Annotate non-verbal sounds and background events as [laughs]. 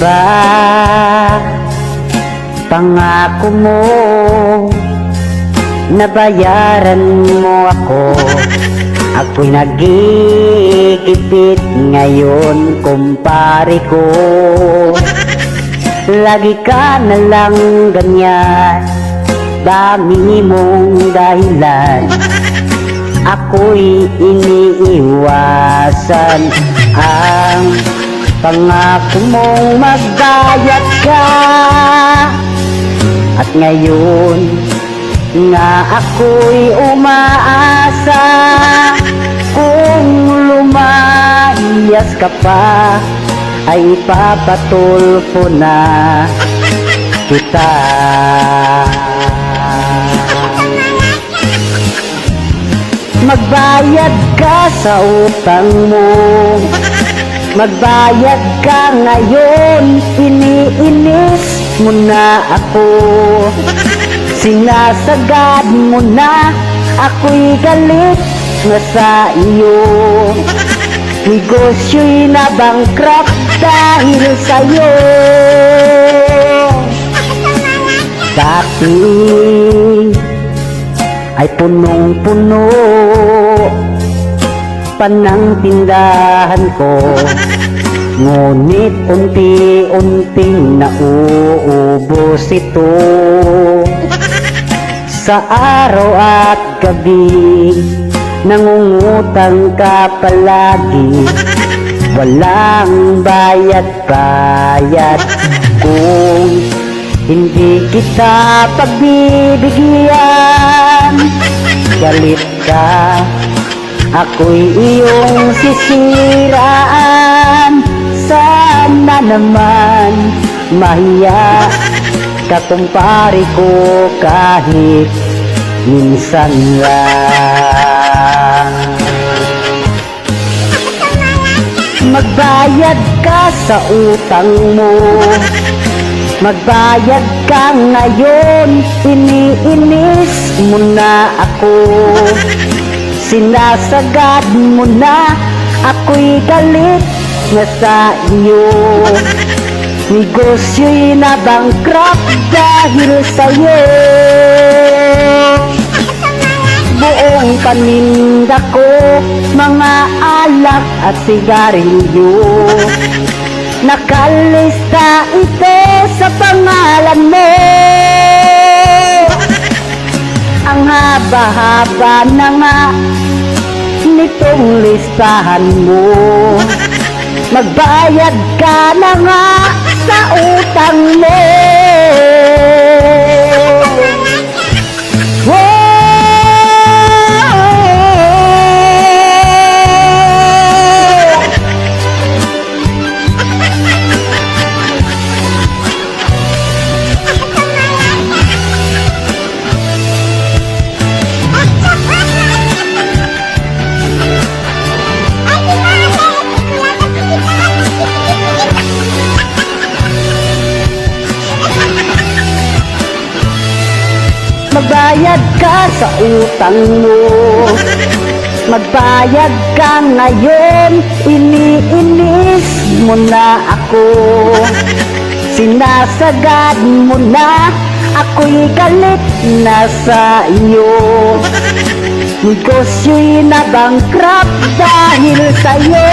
ba pangako mo Nabayaran mo ako. Ako'y nagigipit ngayon kumpare ko. Lagi ka na lang ganyan Dami mong dahilan. Ako'y iniiwasan Ang pangako mong magbayad ka. At ngayon nga ako'y umaasa Kung lumayas ka pa Ay ipapatulpo na kita. Magbayad ka sa utang mo Magbayad ka ngayon Iniinis mo na ako. Sinasagad mo na Ako'y galit na sa iyo. Negosyo'y nabankrupt dahil sa'yo. Dati ay punong-puno Panang tindahan ko. [laughs] Ngunit unti-unting nauubos ito. Sa araw at gabi Nangungutang ka palagi. Walang bayad-bayad Kung hindi kita pagbibigyan Galit ka Ako'y iyong sisiraan. Sana naman mahiya Kakumpari ko kahit minsan lang. Magbayad ka sa utang mo. Magbayad ka ngayon. Iniinis mo na ako Sinasagad mo na Ako'y galit na sa iyo. Negosyo'y nabankrupt dahil sa'yo. Buong paninda ko Mga alak at sigarilyo. Nakalista ito sa pangalan mo haba-haba na nga Nitong listahan mo. [laughs] Magbayad ka na nga sa utang mo Magbayad ka sa utang mo. Magbayad ka ngayon Iniinis mo na ako. Sinasagad mo na Ako'y galit na sa iyo. Negosyo'y nabankrupt dahil sa'yo